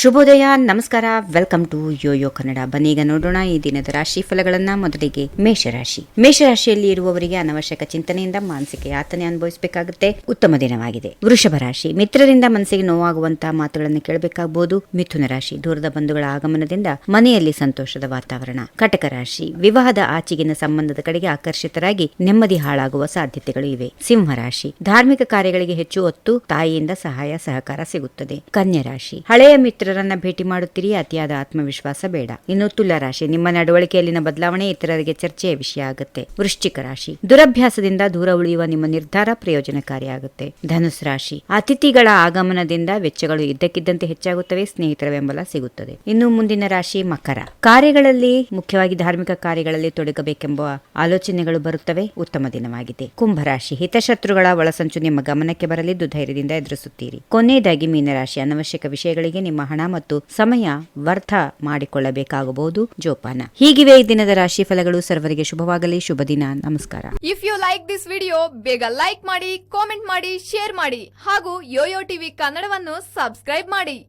ಶುಭೋದಯ, ನಮಸ್ಕಾರ, welcome to Yoyo Kannada. ಬನ್ನೀಗ ನೋಡೋಣ ಈ ದಿನದ ರಾಶಿ ಫಲಗಳನ್ನ, ಮೊದಲಿಗೆ ಮೇಷರಾಶಿ. ಮೇಷರಾಶಿಯಲ್ಲಿ ಇರುವವರಿಗೆ ಅನವಶ್ಯಕ ಚಿಂತನೆಯಿಂದ ಮಾನಸಿಕ ಯಾತನೆ ಅನುಭವಿಸಬೇಕಾಗುತ್ತೆ. ಉತ್ತಮ ದಿನವಾಗಿದೆ. ವೃಷಭ ರಾಶಿ, ಮಿತ್ರರಿಂದ ಮನಸ್ಸಿಗೆ ನೋವಾಗುವಂತಹ ಮಾತುಗಳನ್ನು ಕೇಳಬೇಕಾಗಬಹುದು ಮಿಥುನ ರಾಶಿ, ದೂರದ ಬಂಧುಗಳ ಆಗಮನದಿಂದ ಮನೆಯಲ್ಲಿ ಸಂತೋಷದ ವಾತಾವರಣ. ಕಟಕ ರಾಶಿ, ವಿವಾಹದ ಆಚೆಗಿನ ಸಂಬಂಧದ ಕಡೆಗೆ ಆಕರ್ಷಿತರಾಗಿ ನೆಮ್ಮದಿ ಹಾಳಾಗುವ ಸಾಧ್ಯತೆಗಳು ಇವೆ. ಸಿಂಹ ರಾಶಿ, ಧಾರ್ಮಿಕ ಕಾರ್ಯಗಳಿಗೆ ಹೆಚ್ಚು ಒತ್ತು ತಾಯಿಯಿಂದ ಸಹಾಯ, ಸಹಕಾರ ಸಿಗುತ್ತದೆ. ಕನ್ಯಾ ರಾಶಿ, ಹಳೆಯ ಮಿತ್ರರನ್ನ ಭೇಟಿ ಮಾಡುತ್ತೀರಿ? ಅತಿಯಾದ ಆತ್ಮವಿಶ್ವಾಸ ಬೇಡ. ಇನ್ನು ತುಲಾ ರಾಶಿ, ನಿಮ್ಮ ನಡವಳಿಕೆಯಲ್ಲಿನ ಬದಲಾವಣೆ ಇತರರಿಗೆ ಚರ್ಚೆಯ ವಿಷಯ ಆಗುತ್ತೆ. ವೃಶ್ಚಿಕ ರಾಶಿ, ದುರಭ್ಯಾಸದಿಂದ ದೂರ ಉಳಿಯುವ ನಿಮ್ಮ ನಿರ್ಧಾರ ಪ್ರಯೋಜನಕಾರಿಯಾಗುತ್ತೆ. ಧನುಸ್ ರಾಶಿ, ಅತಿಥಿಗಳ ಆಗಮನದಿಂದ ವೆಚ್ಚಗಳು ಇದ್ದಕ್ಕಿದ್ದಂತೆ ಹೆಚ್ಚಾಗುತ್ತವೆ, ಸ್ನೇಹಿತರ ಬೆಂಬಲ ಸಿಗುತ್ತದೆ. ಇನ್ನು ಮುಂದಿನ ರಾಶಿ, ಮಕರ. ಕಾರ್ಯಗಳಲ್ಲಿ, ಮುಖ್ಯವಾಗಿ ಧಾರ್ಮಿಕ ಕಾರ್ಯಗಳಲ್ಲಿ ತೊಡಗಬೇಕೆಂಬ ಆಲೋಚನೆಗಳು ಬರುತ್ತವೆ, ಉತ್ತಮ ದಿನವಾಗಿದೆ. ಕುಂಭರಾಶಿ ಹಿತಶತ್ರುಗಳ ಒಳಸಂಚು ನಿಮ್ಮ ಗಮನಕ್ಕೆ ಬರಲಿದ್ದು ಧೈರ್ಯದಿಂದ ಎದುರಿಸುತ್ತೀರಿ. ಕೊನೆಯದಾಗಿ ಮೀನರಾಶಿ, ಅನವಶ್ಯಕ ವಿಷಯಗಳಿಗೆ ನಿಮ್ಮ ಹಣ ಮತ್ತು ಸಮಯ ವ್ಯರ್ಥ ಮಾಡಿಕೊಳ್ಳಬೇಕಾಗಬಹುದು. ಜೋಪಾನ. ಹೀಗಿವೆ ಈ ದಿನದ ರಾಶಿ ಫಲಗಳು ಸರ್ವರಿಗೆ ಶುಭವಾಗಲಿ. ಶುಭ ದಿನ. ನಮಸ್ಕಾರ. If you like this video ಬೇಗ ಲೈಕ್ ಮಾಡಿ ಕಾಮೆಂಟ್ ಮಾಡಿ ಶೇರ್ ಮಾಡಿ ಹಾಗೂ ಯೋಯೋ ಟಿವಿ ಕನ್ನಡವನ್ನು ಸಬ್ಸ್ಕ್ರೈಬ್ ಮಾಡಿ.